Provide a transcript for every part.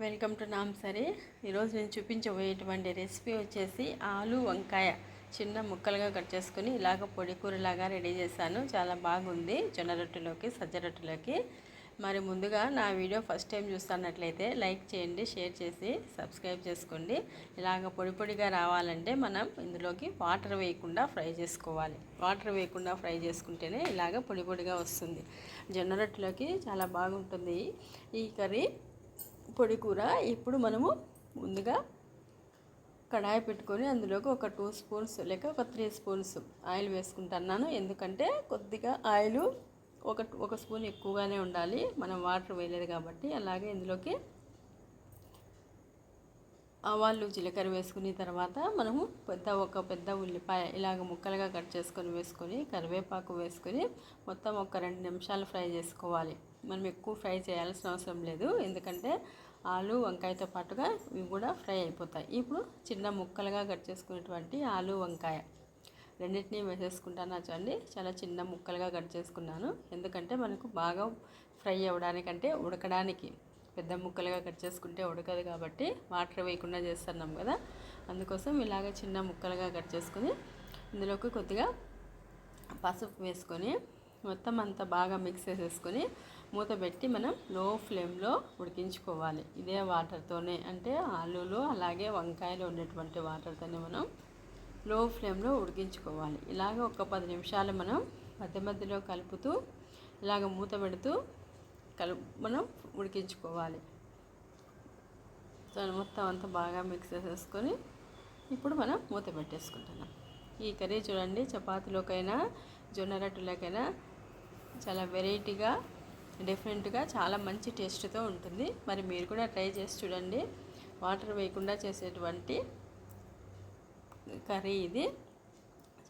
Welcome to నామ్ సరే. ఈరోజు నేను చూపించబోయేటువంటి రెసిపీ వచ్చేసి ఆలు వంకాయ. చిన్న ముక్కలుగా కట్ చేసుకుని ఇలాగ పొడి కూరలాగా రెడీ చేశాను. చాలా బాగుంది. జొన్న రొట్టెలోకి సజ్జ రొట్టెలోకి. మరి ముందుగా నా వీడియో ఫస్ట్ టైం చూస్తున్నట్లయితే లైక్ చేయండి షేర్ చేసి సబ్స్క్రైబ్ చేసుకోండి. ఇలాగ పొడి పొడిగా రావాలంటే మనం ఇందులోకి వాటర్ వేయకుండా ఫ్రై చేసుకోవాలి. వాటర్ వేయకుండా ఫ్రై చేసుకుంటేనే ఇలాగ పొడి పొడిగా వస్తుంది. జొన్న రొట్టెలోకి చాలా బాగుంటుంది ఈ కర్రీ. పొడి కూర ఇప్పుడు మనము ముందుగా కడాయి పెట్టుకొని అందులోకి ఒక టూ స్పూన్స్ లేక ఒక త్రీ స్పూన్స్ ఆయిల్ వేసుకుంటున్నాను ఎందుకంటే కొద్దిగా ఆయిల్ ఒక ఒక స్పూన్ ఎక్కువగానే ఉండాలి. మనం వాటర్ వేయలేదు కాబట్టి అలాగే ఇందులోకి ఆవాళ్ళు జీలకర్ర వేసుకున్న తర్వాత మనము పెద్ద ఒక పెద్ద ఉల్లిపాయ ఇలాగ ముక్కలుగా కట్ చేసుకొని వేసుకొని కరివేపాకు వేసుకొని మొత్తం ఒక రెండు నిమిషాలు ఫ్రై చేసుకోవాలి. మనం ఎక్కువ ఫ్రై చేయాల్సిన అవసరం లేదు. ఎందుకంటే ఆలు వంకాయతో పాటుగా ఇవి కూడా ఫ్రై అయిపోతాయి. ఇప్పుడు చిన్న ముక్కలుగా కట్ చేసుకునేటువంటి ఆలు వంకాయ రెండింటినీ వేసేసుకుంటాను చూడండి. చాలా చిన్న ముక్కలుగా కట్ చేసుకున్నాను. ఎందుకంటే మనకు బాగా ఫ్రై అవ్వడానికంటే ఉడకడానికి పెద్ద ముక్కలుగా కట్ చేసుకుంటే ఉడకదు కాబట్టి వాటర్ వేయకుండా చేస్తున్నాం కదా. అందుకోసం ఇలాగ చిన్న ముక్కలుగా కట్ చేసుకుని ఇందులోకి కొద్దిగా పసుపు వేసుకొని మొత్తం అంతా బాగా మిక్స్ చేసేసుకొని మూత పెట్టి మనం లో ఫ్లేమ్లో ఉడికించుకోవాలి. ఇదే వాటర్తోనే అంటే ఆలూలు అలాగే వంకాయలు ఉండేటువంటి వాటర్తోనే మనం లో ఫ్లేమ్లో ఉడికించుకోవాలి. ఇలాగ ఒక పది నిమిషాలు మనం మధ్య మధ్యలో కలుపుతూ ఇలాగ మూత పెడుతూ కలు మనం ఉడికించుకోవాలి. దాని మొత్తం అంతా బాగా మిక్స్ చేసేసుకొని ఇప్పుడు మనం మూత పెట్టేసుకుంటున్నాం. ఈ కర్రీ చూడండి చపాతీలోకైనా జొన్న రొట్టెలోకైనా చాలా వెరైటీగా డిఫరెంట్గా చాలా మంచి టేస్ట్తో ఉంటుంది. మరి మీరు కూడా ట్రై చేసి చూడండి. వాటర్ వేయకుండా చేసేటువంటి కర్రీ ఇది.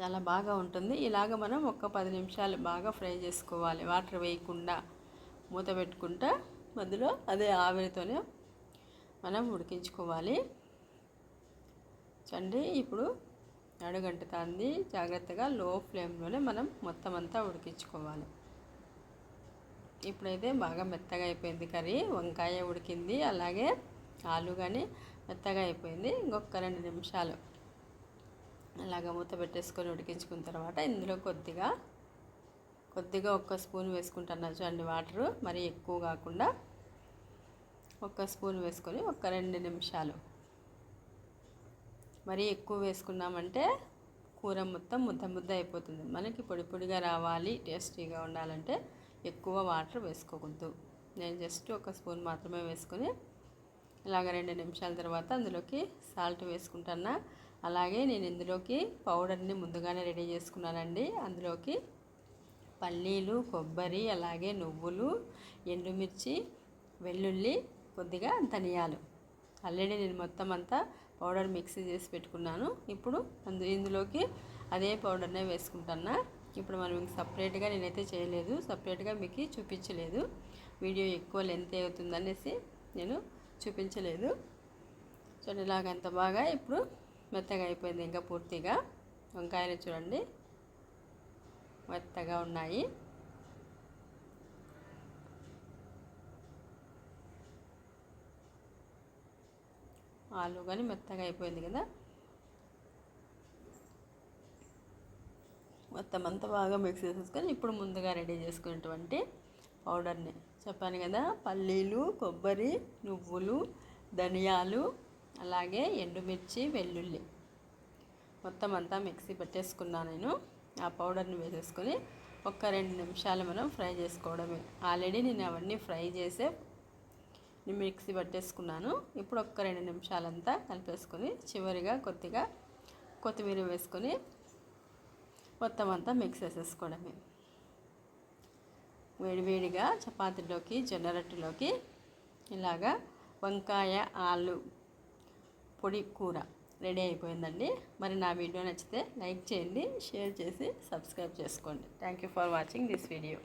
చాలా బాగా ఉంటుంది. ఇలాగ మనం ఒక పది నిమిషాలు బాగా ఫ్రై చేసుకోవాలి. వాటర్ వేయకుండా. మూత పెట్టుకుంటా మధ్యలో అదే ఆవిరితోనే మనం ఉడికించుకోవాలి. చండి ఇప్పుడు అడుగంటుతుంది. జాగ్రత్తగా లో ఫ్లేమ్లోనే మనం మొత్తం అంతా ఉడికించుకోవాలి. ఇప్పుడైతే బాగా మెత్తగా అయిపోయింది కర్రీ. వంకాయ ఉడికింది అలాగే ఆలు కానీ మెత్తగా అయిపోయింది. ఇంకొక రెండు నిమిషాలు. అలాగ మూత పెట్టేసుకొని ఉడికించుకున్న తర్వాత ఇందులో కొద్దిగా కొద్దిగా ఒక్క స్పూన్ వేసుకుంటున్నా చూడండి వాటరు. మరి ఎక్కువ కాకుండా ఒక్క స్పూన్ వేసుకొని ఒక రెండు నిమిషాలు. మరీ ఎక్కువ వేసుకున్నామంటే కూర మొత్తం ముద్ద ముద్ద అయిపోతుంది. మనకి పొడి పొడిగా రావాలి టేస్టీగా ఉండాలంటే ఎక్కువ వాటర్ వేసుకోకూడదు. నేను జస్ట్ ఒక స్పూన్ మాత్రమే వేసుకొని ఇలాగ రెండు నిమిషాల తర్వాత అందులోకి సాల్ట్ వేసుకుంటున్నా అలాగే నేను ఇందులోకి పౌడర్ని ముందుగానే రెడీ చేసుకున్నానండి. అందులోకి పల్లీలు కొబ్బరి అలాగే నువ్వులు ఎండుమిర్చి వెల్లుల్లి కొద్దిగా ధనియాలు. ఆల్రెడీ నేను మొత్తం అంతా పౌడర్ మిక్సీ చేసి పెట్టుకున్నాను. ఇప్పుడు అందు ఇందులోకి అదే పౌడర్నే వేసుకుంటున్నా. ఇప్పుడు మనం ఇంక సపరేట్గా నేనైతే చేయలేదు. సపరేట్గా మీకు చూపించలేదు. వీడియో ఎక్కువ లెంత్ అవుతుందనేసి నేను చూపించలేదు. చూడండి ఇలాగంత బాగా ఇప్పుడు మెత్తగా అయిపోయింది ఇంకా పూర్తిగా. వంకాయలు చూడండి. మెత్తగా ఉన్నాయి. ఆలు కానీ మెత్తగా అయిపోయింది కదా. మొత్తం అంతా బాగా మిక్స్ చేసేసుకొని ఇప్పుడు ముందుగా రెడీ చేసుకున్నటువంటి పౌడర్ని చెప్పాను కదా పల్లీలు కొబ్బరి నువ్వులు ధనియాలు అలాగే ఎండుమిర్చి వెల్లుల్లి. మొత్తం అంతా మిక్సీ పెట్టేసుకున్నాను నేను. ఆ పౌడర్ని వేసేసుకొని ఒక్క రెండు నిమిషాలు మనం ఫ్రై చేసుకోవడమే. ఆల్రెడీ నేను అవన్నీ ఫ్రై చేసే మిక్సీ పట్టేసుకున్నాను. ఇప్పుడు ఒక్క రెండు నిమిషాలంతా కలిపేసుకొని చివరిగా కొద్దిగా కొత్తిమీర వేసుకొని మొత్తం అంతా మిక్స్ చేసేసుకోవడమే. వేడివేడిగా చపాతీలోకి జొన్న రొట్టెలోకి ఇలాగా వంకాయ ఆలు పొడి కూర రెడీ అయిపోయిందండి. మరి నా వీడియో నచ్చితే లైక్ చేయండి షేర్ చేసి సబ్స్క్రైబ్ చేసుకోండి. Thank you for watching this video.